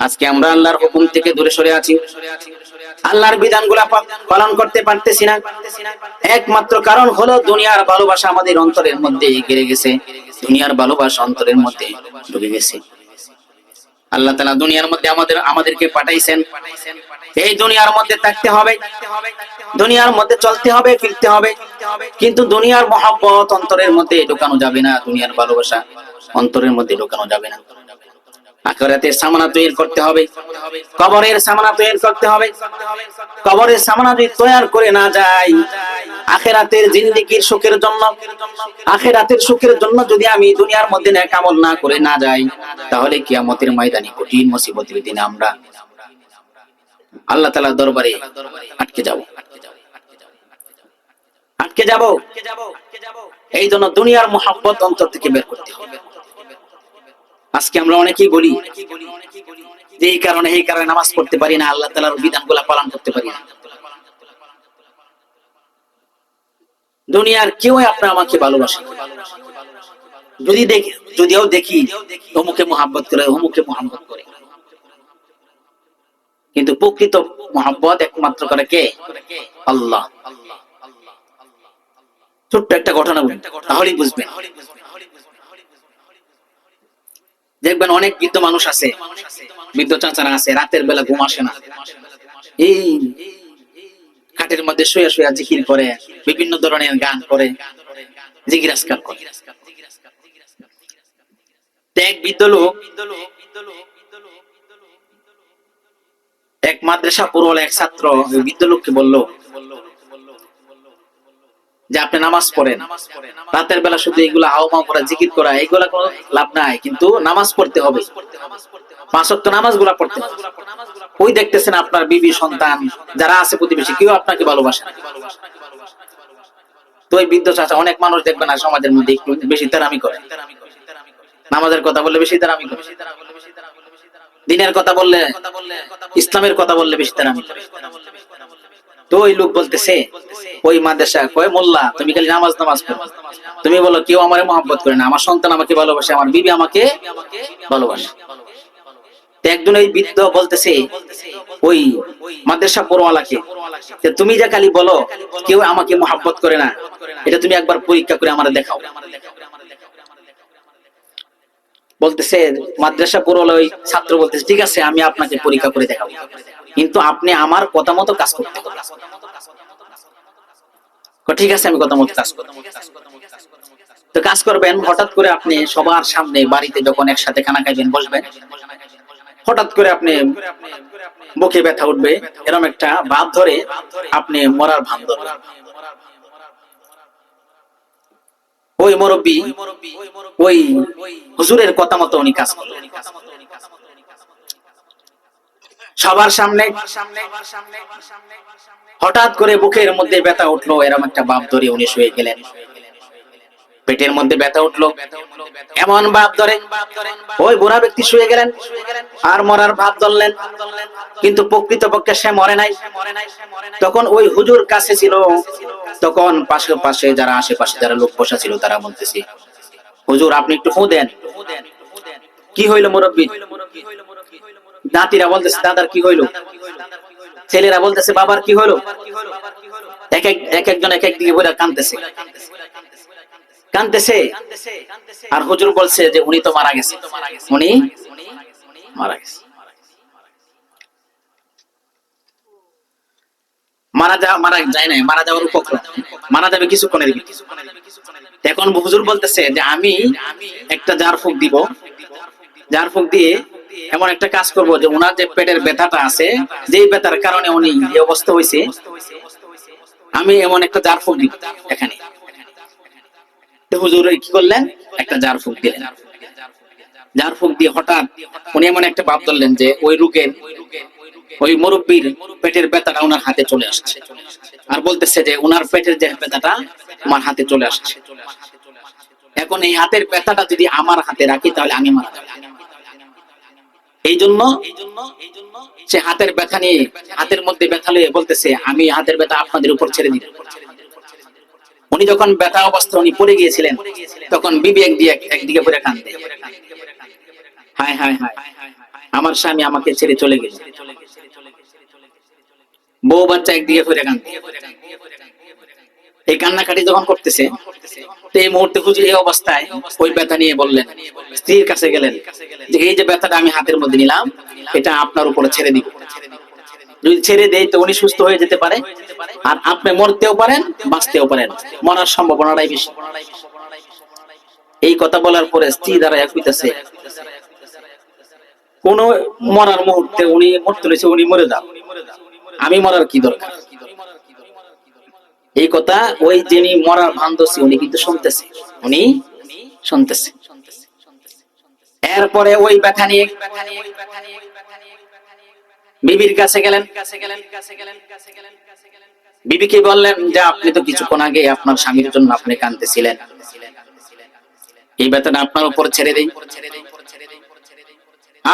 আজকে আমরা আল্লাহর হুকুম থেকে দূরে সরে আছি। আল্লাহর বিধানগুলা পালন করতে পারতেছি না। একমাত্র কারণ হলো দুনিয়ার ভালোবাসা আমাদের অন্তরের মধ্যে গেড়ে গেছে। দুনিয়ার ভালোবাসা অন্তরের মধ্যে ঢুকে গেছে। আল্লাহ তালা দুনিয়ার মধ্যে আমাদের আমাদেরকে পাঠাইছেন। এই দুনিয়ার মধ্যে থাকতে হবে। দুনিয়ার মধ্যে চলতে হবে, ফিরতে হবে। কিন্তু দুনিয়ার মহাব্বত অন্তরের মধ্যে ঢোকানো যাবে না। দুনিয়ার ভালোবাসা অন্তরের মধ্যে ঢোকানো যাবে না। আখরাতের সামানা তৈরি করতে হবে। কবরের সামানা তৈরি করতে হবে। কবরের সামানা যদি তৈরি করে না যায়, আখেরাতের জিন্দিগির সুখের জন্য, আখেরাতের সুখের জন্য যদি আমি দুনিয়ার মধ্যে ন্যাক আমল না করে না যাই, তাহলে কিয়ামতের ময়দানে কঠিন মুসিবতের দিনে আমরা আল্লাহ তাআলার দরবারে আটকে যাব। আটকে যাব। এই জন্য দুনিয়ার মোহাব্বত অন্তর থেকে বের করতে হবে। আজকে আমরা অনেকেই বলি যে এই কারণে এই কারণে নামাজ পড়তে পারি না, আল্লাহ তালার বিধানগুলা পালন করতে পারি না। দুনিয়ার কেউ আপনার আমাকে ভালোবাসে যদি দেখি, যদিও দেখি, অমুকে মোহাব্বত করে, অমুকে মোহাব্বত করে। কিন্তু প্রকৃত মোহাব্বত একমাত্র করে কে? আল্লাহ। ছোট্ট একটা ঘটনা বলি, তাহলেই বুঝবেন। দেখবেন অনেক বৃদ্ধ মানুষ আছে, বৃদ্ধ চাচারা আছে, রাতের বেলা ঘুম আসে না। এই খাটের মধ্যে শুয়ে শুয়ে জিকির করে, বিভিন্ন ধরনের গান করে জিজ্ঞাসকার করে। এক বৃদ্ধ লোক, এক মাদ্রাসা পড়ুয়ালা এক ছাত্র বৃদ্ধ লোককে বলল যে আপনি নামাজ পড়েন। রাতের বেলা শুধু এগুলা হাওমাও করা, জিকির করা, এগুলা কোনো লাভ নাই, কিন্তু নামাজ পড়তে হবে। পাঁচ ওয়াক্ত নামাজ পড়তে হবে। ওই দেখতেছেন আপনার বিবি সন্তান, যারা আছে প্রতিবেশী, কেউ আপনাকে ভালোবাসে তো ওই বৃদ্ধ অনেক মানুষ দেখবেন সমাজের মধ্যে একটু বেশি তেরামি করে। নামাজের কথা বললে বেশি তেরামি করে। দিনের কথা বললে ইসলামের কথা বললে বেশি তেরামি করে। তো ওই লোক বলতেছে, ওই মাদ্রাসা, কয় মোল্লা, তুমি খালি নামাজ নামাজ পড়ো। তুমি বলো, কেউ আমারে মহব্বত করে না। আমার সন্তান আমাকে ভালোবাসে, আমার বিবি আমাকে ভালোবাসে। একজন ওই বৃদ্ধ বলতেছে, ওই মাদ্রাসা পড়োয়ালাকে তুমি যা খালি বলো, কেউ আমাকে মহাব্বত করে না। এটা তুমি একবার পরীক্ষা করে আমার দেখাও। বলতেছে, মাদ্রাসা পড়োয়ালা ওই ছাত্র বলতেছে, ঠিক আছে, আমি আপনাকে পরীক্ষা করে দেখাবো। কিন্তু আপনি আমার কথা মতো কাজ করতে ঠিক আছে, আমি কথা মতো কাজ করব। তো কাজ করবেন, হঠাৎ করে আপনি সবার সামনে বাড়িতে যখন একসাথে খানা খাইবেন, বসবেন, হঠাৎ করে আপনি বুকে ব্যথা উঠবে এরকম একটা ভাব ধরে আপনি মরার ভান ধরবেন। ওই মুরব্বী, ওই হুজুরের কথা মতো উনি কাজ করলেন সবার সামনে, হঠাৎ করে বুকের মধ্যে ব্যথা উঠল এরকম একটা বাপ ধরে উনি শুয়ে গেলেন। পেটের মধ্যে ব্যথা উঠল, এমন ভাব ধরে, ওই বুড়া ব্যক্তি শুয়ে গেলেন, আর মরার ভাব ধরলেন। কিন্তু প্রকৃত পক্ষে সে মরে নাই। তখন ওই হুজুর কাছে ছিল তখন পাশে পাশে যারা আশেপাশে যারা লোক বসা ছিল, তারা বলতেছে, হুজুর, আপনি একটু ফু দেন। কি হইল মুরব্বী? নাতিরা বলতেছে, দাদার কি হইল? ছেলেরা বলতেছে, বাবার কি হইল? এক এক এক একজন এক এক দিকে বলে কানতেছে। আর হুজুর বলছে যে, উনি তো মারা গেছে। উনি? মারা গেছে। মারা যা, মারা যায় নাই, মারা যাওয়ার উপক্রম। মারা যাবে কিছুক্ষণের এখন হুজুর বলতেছে যে আমি একটা জার ফুক দিব। জার ফুক দিয়ে এমন একটা কাজ করব যে ওনার যে পেটের ব্যথাটা আছে, যেই ব্যথার কারণে উনি এই অবস্থা হয়েছে, আমি এমন একটা জার ফুক দিব এখানে। হুজুর কি করলেন? একটা জার ফুক দিলেন। জার ফুক দিয়ে হঠাৎ উনি এমন একটা ভাব ধরলেন যে ওই রোগের ওই মুরব্বীর পেটের ব্যথাটা ওনার হাতে চলে আসছে। আর বলতেছে যে ওনার পেটের যে ব্যথাটা আমার হাতে চলে আসছে। এখন এই হাতের ব্যথাটা যদি আমার হাতে রাখি, তাহলে আমি মারা যাব। এই জন্য সে হাতের ব্যথা নিয়ে, হাতের মধ্যে ব্যথা নিয়ে বলতেছে, আমি হাতের ব্যথা আপনাদের উপর ছেড়ে দিই উনি যখন ব্যথা অবস্থা উনি পড়ে গিয়েছিলেন, তখন বিবেক দিয়ে এক- একদিকে পড়ে কান্দে হায় হায় হায়। আমার স্বামী আমাকে ছেড়ে চলে গেল। বউ বাচ্চা একদিকে ফিরে কান এই কান্নাকাটি যখন করতেছে, তো এই মুহূর্তে হুজুর এই অবস্থায় ওই ব্যথা নিয়ে বললেন, স্ত্রীর কাছে গেলেন, যে এই যে ব্যথাটা আমি হাতের মধ্যে নিলাম, এটা আপনার উপরে ছেড়ে দিব। যদি ছেড়ে দেয়, তো উনি সুস্থ হয়ে যেতে পারে, আর আপনি মরতেও পারেন, বাঁচতেও পারেন। মরার সম্ভাবনাটাই বেশি। এই কথা বলার পরে স্ত্রী দ্বারা এক হইতেছে কোন মরার মুহূর্তে উনি মরতে রয়েছে উনি মরে যান। আমি মরার কি দরকার? এই কথা ওই যিনি মরার ভান ধরছে, উনি কিন্তু শুনতেছে। উনি শুনতেছে। এরপরে ওই ব্যথা নিয়ে বিবির কাছে গেলেন। বিবিকে বললেন, যে, আপনি তো কিছুক্ষণ আগে আপনার স্বামীর জন্য আপনি কাঁদতেছিলেন। এই ব্যথাটা আপনার উপর ছেড়ে দেই।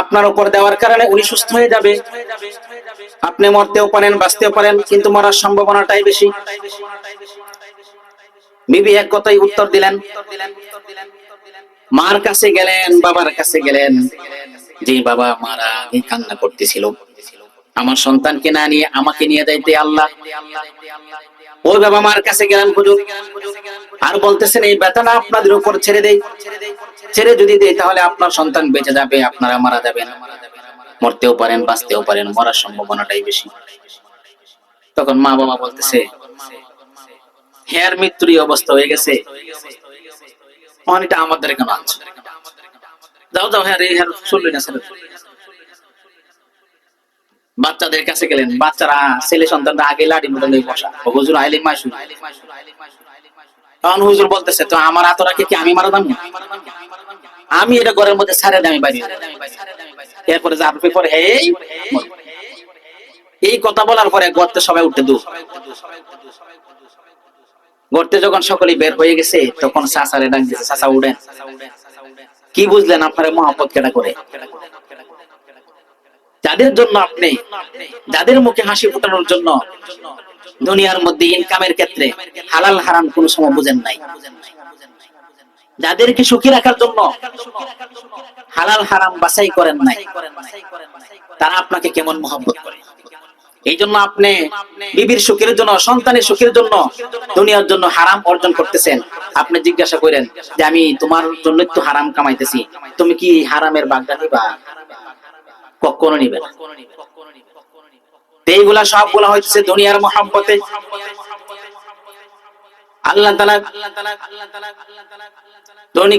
আপনার উপর দেওয়ার কারণে উনি সুস্থ হয়ে যাবে। আপনি মরতেও পারেন, বাঁচতেও পারেন, কিন্তু মরার সম্ভাবনাটাই বেশি। বিবি এক কথাই উত্তর দিলেন, মার কাছে গেলেন, বাবার কাছে গেলেন। যে বাবা মারা আগে কান্না করতেছিল। আমার সন্তানকে না নিয়ে আমাকে নিয়ে যাইতে আল্লাহ। ওই বাবা মার কাছে গেলেন হুজুর। আর বলতেছেন, এই বেতনা আপনাদের উপর ছেড়ে দেই? ছেড়ে যদি দেই, তাহলে আপনার সন্তান বেঁচে যাবে, আপনারা মারা যাবেন। মরতেও পারেন, বাঁচতেও পারেন, মরার সম্ভাবনাটাই বেশি। তখন মা বাবা বলতেছে হেয়ার মৃত্যুর অবস্থা হয়ে গেছে। অনেকটা আমাদের কেন আনছো? যাও যাও হ্যাঁ রে হ্যাঁ শুনলি না স্যার বাচ্চাদের কাছে গেলেন বাচ্চারা ছেলে সন্তানরা আগে লাড়ি মতো লই বসা। হুজুর আইলে মাসু তখন হুজুর বলতেছে, তো আমার আতরাকে কি আমি মারা দাম আমি এটা ঘরের মধ্যে ছাড়ে দামি বাড়ি এরপরে যার পরে এই এই কথা বলার পরে গর্তে সবাই উঠতে দু গর্তে যখন সকলেই বের হয়ে গেছে, তখন চাচারে ডাক দিয়েছে চাচা, উঠেন। কি বুঝলেন আপনার মহাপত কেটা করে? যাদের জন্য আপনি, যাদের মুখে হাসি ফোটানোর জন্য দুনিয়ার মধ্যে ইনকামের ক্ষেত্রে হালাল, হারাম কোন সময় বুঝেন নাই। যাদেরকে সুখী রাখার জন্য হালাল, হারাম বাছাই করেন নাই, তারা আপনাকে কেমন মহব্বত করে? এই জন্য আপনি বিবির সুখের জন্য, সন্তানের সুখের জন্য দুনিয়ার জন্য হারাম অর্জন করতেছেন। আপনি জিজ্ঞাসা করেন যে, আমি তোমার জন্য তো হারাম কামাইতেছি। তুমি কি হারামের বাগদা নিবা কখনো নিবে না। এইগুলা সবগুলা হচ্ছে দুনিয়ার মহাব্বতে। আল্লাহ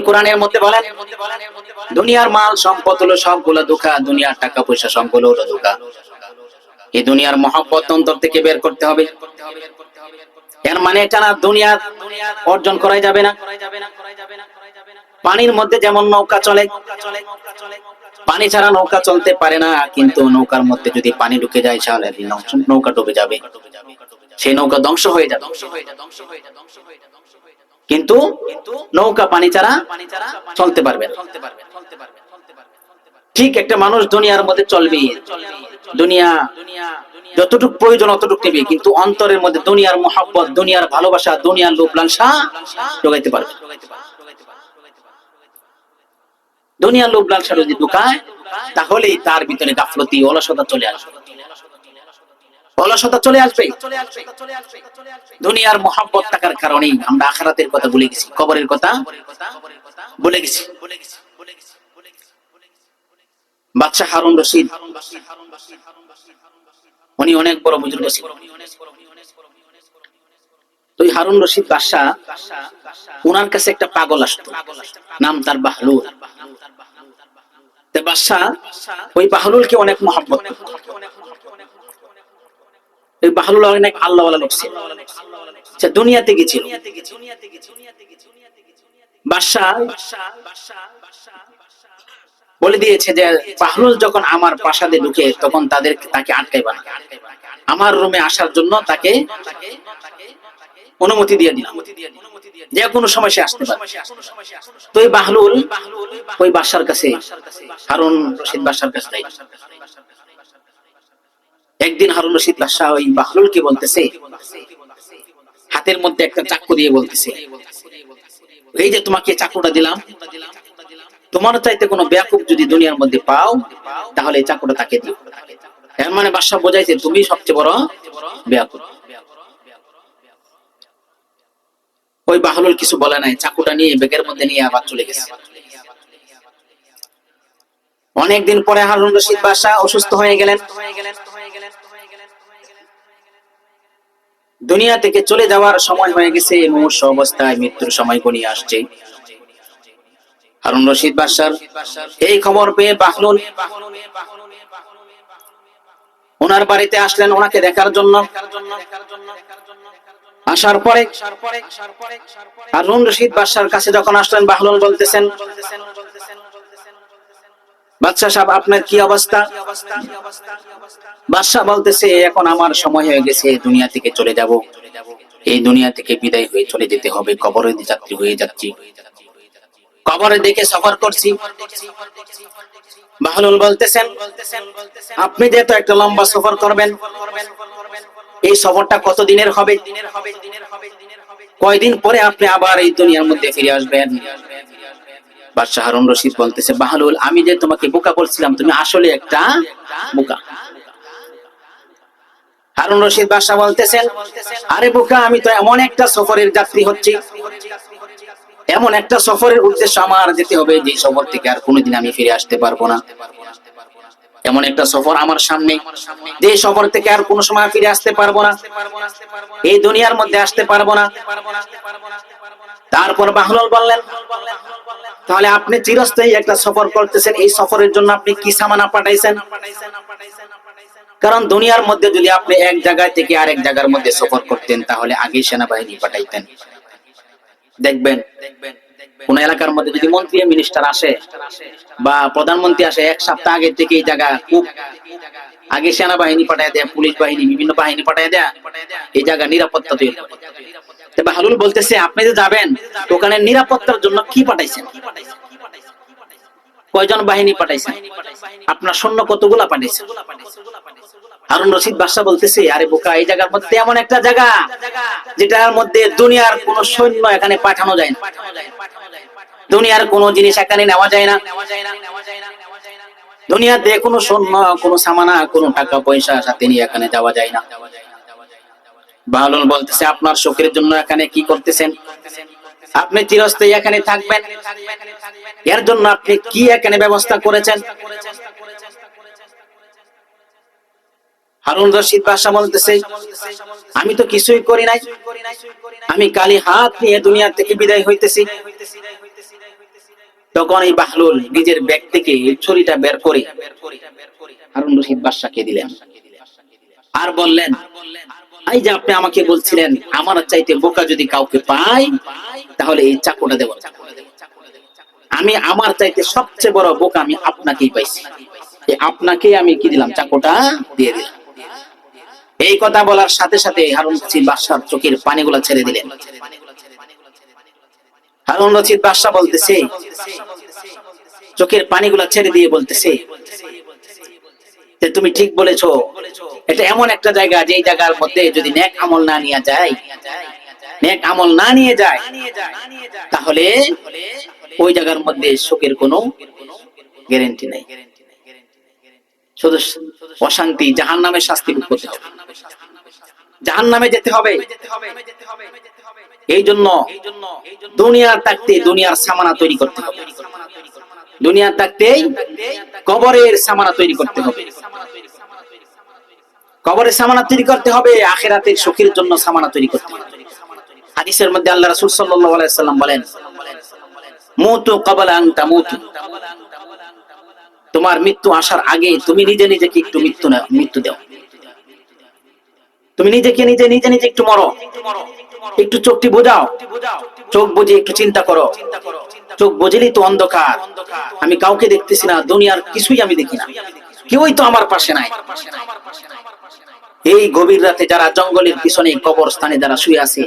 কোরআনের মধ্যে বলেন, দুনিয়ার মাল সম্পদ হলো দুনিয়ার টাকা পয়সা সবগুলো হলো এই দুনিয়ার মহাব্বত অন্তর থেকে বের করতে হবে। এর মানে এটা না দুনিয়ার অর্জন করাই যাবে না। পানির মধ্যে যেমন নৌকা চলে, পানি ছাড়া নৌকা চলতে পারে না, কিন্তু নৌকার মধ্যে যদি পানি ঢুকে যায়, তাহলে নৌকা ডুবে যাবে। সেই নৌকা ধ্বংস হয়ে যাবে। কিন্তু নৌকা পানি ছাড়া চলতে পারবে। ঠিক একটা মানুষ দুনিয়ার মধ্যে চলবে। দুনিয়া যতটুকু প্রয়োজন অতটুকু নেবে, কিন্তু অন্তরের মধ্যে দুনিয়ার মোহাব্বত, দুনিয়ার ভালোবাসা, দুনিয়ার লোভ লালসা যোগাইতে পারবে দুনিয়ার লোভ লালসা যদি ঢুকায়, তাহলেই তার ভিতরে গাফলতি, অলসতা চলে আসবে। অলসতা চলে আসবে। দুনিয়ার মোহাব্বত থাকার কারণেই আমরা আখারাতের কথা ভুলে গেছি, কবরের কথা ভুলে গেছি। বাদশাহ হারুন রশিদ, উনি অনেক বড় বুজুর্গ ছিল তো হারুন রশিদ বাদশাহ ওনার কাছে একটা পাগল আসতো, নাম তার বাহলুল। ওই বাহলুলকে অনেক মহব্বত ওই বাহলুল অনেক আল্লাহ লোক ছিল। দুনিয়াতে গেছিল। বলে দিয়েছে যে, বাহলুল যখন আমার প্রাসাদে ঢুকে তখন তাদের তাকে আটকাইবা আমার রুমে আসার জন্য তাকে অনুমতি দিয়ে দিলাম। যে কোনো সময় সে আসতে পারে। তো এই বাহলুল ওই বাসার কাছে, হারুন রশিদ বাসার কাছে যাই একদিন হারুন রশিদ বাদশাহ ওই বাহলুলকে বলতেছে, হাতের মধ্যে একটা চাকু দিয়ে বলতেছে, এই যে তোমাকে চাকুটা দিলাম তোমার চাইতে কোনো ব্যাকুব যদি দুনিয়ার মধ্যে পাও, তাহলে এই চাকুটা তাকে দিও। এর মানে বাদশাহ বোঝাইছে, তুমি সবচেয়ে বড় ব্যাকুব। ওই বাহলুল কিছু বলে নাই, চাকুটা নিয়ে বেগের মধ্যে নিয়ে আবার চলে গেছে। অনেকদিন পরে হারুন রশিদ বাদশাহ অসুস্থ হয়ে গেলেন। দুনিয়া থেকে চলে যাওয়ার সময় হয়ে গেছে মুমূর্ষ অবস্থায় মৃত্যুর সময় গনিয়ে আসছে। হারুন রশিদ বাদশার এই খবর পেয়ে বাহলুল ওনার বাড়িতে আসলেন ওনাকে দেখার জন্য। আসার পরে হারুন রশিদ বাদশার কাছে যখন আসলেন বাহলুল বলতেছেন বাদশাহ সাহেব, আপনার কি অবস্থা? বাদশাহ বলতেছে, এখন আমার সময় হয়ে গেছে দুনিয়া থেকে চলে যাব। এই দুনিয়া থেকে বিদায় হয়ে চলে যেতে হবে, কবরে যাত্রী হয়ে যাচ্ছি। কবরে দেখে সফর করছি। বাহলুল বলতেছেন, আপনি যেহেতু একটা লম্বা সফর করবেন এই সফরটা কত দিনের হবে? কয়দিন পরে আপনি আবার এই দুনিয়ার মধ্যে ফিরে আসবেন? বাদশাহ হারুন রশিদ বলতেছে বাহলুল আমি যে তোমাকে বোকা বলছিলাম, তুমি আসলে একটা বোকা। হারুন রশিদ বাদশাহ বলতেছেন আরে বোকা, আমি তো এমন একটা সফরের যাত্রী হচ্ছি। এমন একটা সফরের উদ্দেশ্য আমার যেতে হবে, যে সফর থেকে আর কোনোদিন আমি ফিরে আসতে পারব না। এমন একটা সফর আমার সামনে। যে সফর থেকে আর কোনো সময় ফিরে আসতে পারব না। এই দুনিয়ার মধ্যে আসতে পারব না। তারপর বাহলুল বললেন, তাহলে আপনি চিরস্থায়ী একটা সফর করতেছেন। এই সফরের জন্য আপনি কি সামানা পাঠাইছেন? কারণ দুনিয়ার মধ্যে যদি আপনি এক জায়গায় থেকে আরেক জায়গার মধ্যে সফর করতেন, তাহলে আগে সেনাবাহিনী পাঠাইতেন। দেখবেন দেখবেন কোন এলাকার মধ্যে যদি মন্ত্রী মিনিস্টার আসে বা প্রধানমন্ত্রী আসে, এক সপ্তাহ আগে থেকে এই জায়গা খুব আগে সেনাবাহিনী পাঠায় দেয়, পুলিশ বাহিনী, বিভিন্ন বাহিনী পাঠায় দেয়, এই জায়গা নিরাপত্তা তৈরি করে। তো বলতেছে, আপনি যে যাবেন ওখানে নিরাপত্তার জন্য কি পাঠাইছেন? কয়জন বাহিনী পাঠাইছেন? আপনার সৈন্য কতগুলা পাঠাইছেন? হারুন রশিদ বাদশাহ বলতেছে, আরে বোকা, এই জায়গার মধ্যে এমন একটা জায়গা যেটার মধ্যে দুনিয়ার কোন সৈন্য এখানে পাঠানো যায় না। দুনিয়ার কোন জিনিস এখানে নেওয়া যায় না। দুনিয়াতে কোনো সৈন্য, কোনো সামানা, কোনো টাকা পয়সা সাথে নিয়ে এখানে যাওয়া যায় না। বাহলুল বলতেছে, আপনার শোকের জন্য এখানে কি করতেছেন? আপনি চিরস্থায়ী এখানে থাকবেন। এর জন্য আপনি কি এখানে ব্যবস্থা করেছেন? হারুন রশিদ বাসা বলতেছে, আমি তো কিছুই করি নাই। আমি কালি হাত নিয়ে দুনিয়া থেকে বিদায় হইতেছি। তখন এই বাহলুল নিজের ব্যাগ থেকে ছুরিটা বের করে হারুন রশিদ বাদশাকে দিলেন। আর বললেন, এই যে আপনি আমাকে বলছিলেন, আমার চাইতে বোকা যদি কাউকে পাই তাহলে এই চাকুটা দেব। আমি আমার চাইতে সবচেয়ে বড় বোকা আমি আপনাকেই পাইছি। আপনাকে আমি কি দিলাম? চাকুটা দিয়ে দিলাম। এই কথা বলার সাথে সাথে হারুন রশিদ বাদশার চোখের পানিগুলো ছেড়ে দিলেন। হারুন রশিদ বাদশা বলতেছে, চোখের পানিগুলো ছেড়ে দিয়ে বলতেছে তুমি ঠিক বলেছ, এটা এমন একটা জায়গা যে জায়গার মধ্যে যদি নেক আমল না নিয়ে যায়, নেক আমল না নিয়ে যায়, তাহলে ওই জায়গার মধ্যে শোকের কোনো গ্যারেন্টি নেই। শুধু অশান্তি জাহান নামে শাস্তি ভোগ করতে হবে। জাহান নামে যেতে হবে। এই জন্য দুনিয়ার থাকতে দুনিয়ার সামানা তৈরি করতে হবে। দুনিয়ার থাকতেই কবরের সামানা তৈরি করতে হবে। কবরের সামানা তৈরি করতে হবে, আখেরাতের সুখের জন্য সামানা তৈরি করতে হবে। হাদিসের মধ্যে আল্লাহ রাসূল সাল্লাল্লাহু আলাইহি সাল্লাম বলেন, মুতু ক্বাবলা আন তামুতু। তোমার মৃত্যু আসার আগে তুমি নিজে নিজেকে একটু মৃত্যু মৃত্যু দাও। তুমি নিজেকে নিজে নিজে নিজে একটু মরো। একটু চোখটি বোঝাও। চোখ বুঝে একটু চিন্তা করো। চোখ বুঝলেই তো অন্ধকার। আমি কাউকে দেখতেছি না, দুনিয়ার কিছুই আমি দেখি না। কেউই তো আমার পাশে নাই। এই গভীর রাতে যারা জঙ্গলের পিছনে কবর স্থানে যারা শুয়ে আছে,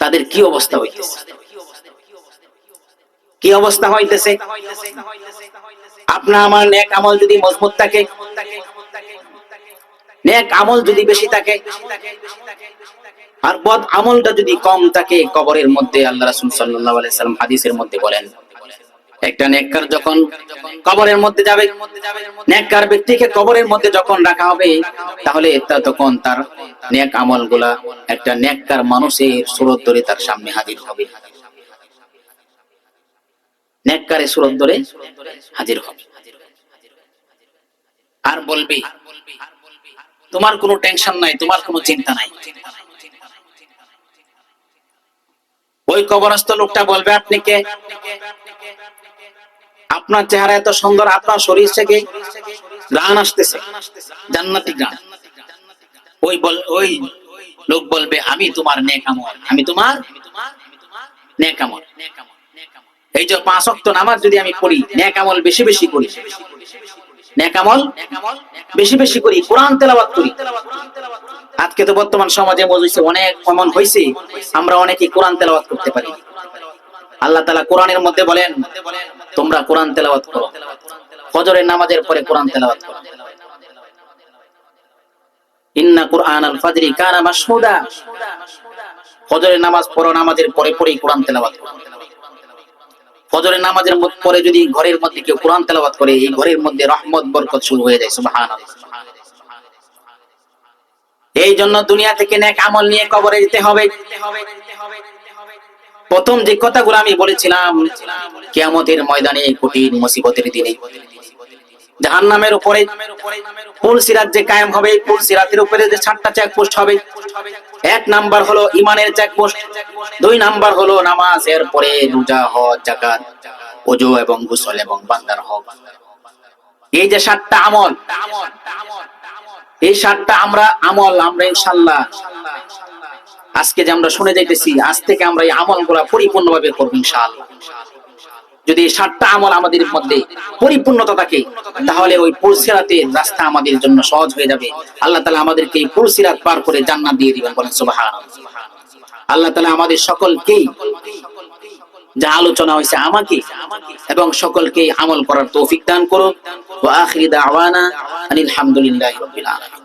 তাদের কি অবস্থা হইতেছে? কি অবস্থা হইতেছে? আপনার আমার নেক আমল যদি মজবুত থাকে, নেক আমল যদি বেশি থাকে আর বদ আমলটা যদি কম থাকে, কবরের মধ্যে আল্লাহ রাসূল সাল্লাল্লাহু আলাইহি সাল্লাম হাদিসের মধ্যে বলেন, একটা নেককার যখন কবরের মধ্যে যাবে, নেককার ব্যক্তিকে কবরের মধ্যে যখন রাখা হবে, তাহলে তখন তার নেক আমলগুলা একটা নেককার মানুষের সুরত ধরে তার সামনে হাজির হবে। নেককারে সুরত ধরে হাজির হবে। আর বলবে, তোমার কোনো টেনশন নাই, তোমার কোনো চিন্তা নাই। ওই কবরস্থ লোকটা বলবে আপনি কে আপনার চেহারা এত সুন্দর, আপনার শরীর থেকে গান আসতেছে, জান্নাতি গান ওই বল, ওই লোক বলবে, আমি তোমার নেকামল আমি তোমার নেকামল এই যে পাঁচ অক্ত নামাজ যদি আমি পড়ি নেকামল বেশি বেশি করি। নেকামল বেশি বেশি করি, কোরআন তেলাওয়াত করি। আজকে তো বর্তমান সমাজে মজুইছে অনেক এমন হয়েছে আমরা অনেকে কোরআন তেলাওয়াত করতে পারি। আল্লাহ তালা কোরআনের মধ্যে বলেন, তোমরা কোরআন তেলাওয়াত করো। ফজরের নামাজের পরে কোরআন তেলাওয়াত করো। ইন্না কুরআন আল ফাজরি কানা মাশহুদা। ফজরের নামাজ পড়ো, নামাজের পরে পরেই কোরআন তেলাওয়াত করো। ফজরের নামাজের পরে যদি ঘরের মধ্যে কেউ কোরআন তেলাওয়াত করে, এই ঘরের মধ্যে রহমত, বরকত শুরু হয়ে যায়, সুবহানাল্লাহ। এই জন্য দুনিয়া থেকে নেক আমল নিয়ে কবরে যেতে হবে। প্রথম যে কথাগুলো আমি বলেছিলাম, কিয়ামতের ময়দানে কঠিন মুসিবতের দিনে জাহান্নামের উপরে পুল সিরাত যে কায়েম হবে পুল সিরাতের উপরে যে সাতটা চেকপোস্ট হবে এক নাম্বার হলো ইমানের চেকপোস্ট, দুই নাম্বার হলো নামাজ এর পরে রোজা হজ জাকাত ওজু এবং গোসল এবং বান্দার হক। এই যে সাতটা আমল, এই সাতটা আমরা আমল, আমরা ইনশাল্লাহ আজকে যে আমরা শুনে যাইতেছি, আজ থেকে আমরা এই আমলগুলা পরিপূর্ণ ভাবে করব ইনশাআল্লাহ যদি এই সাতটা আমল আমাদের মধ্যে পরিপূর্ণতা থাকে, তাহলে ওই পুলসিরাতে রাস্তা আমাদের জন্য সহজ হয়ে যাবে। আল্লাহ তালা আমাদেরকে এই পুলসিরাত পার করে জান্নাত দিয়ে দিবেন বলেন সুবাহান। আল্লাহ তালা আমাদের সকলকেই যা আলোচনা হয়েছে আমাকে এবং সকলকে আমল করার তৌফিক দান করুন। ওয়া আখিরি দাওয়ানা আনিল হামদুলিল্লাহি রাব্বিল আলামিন।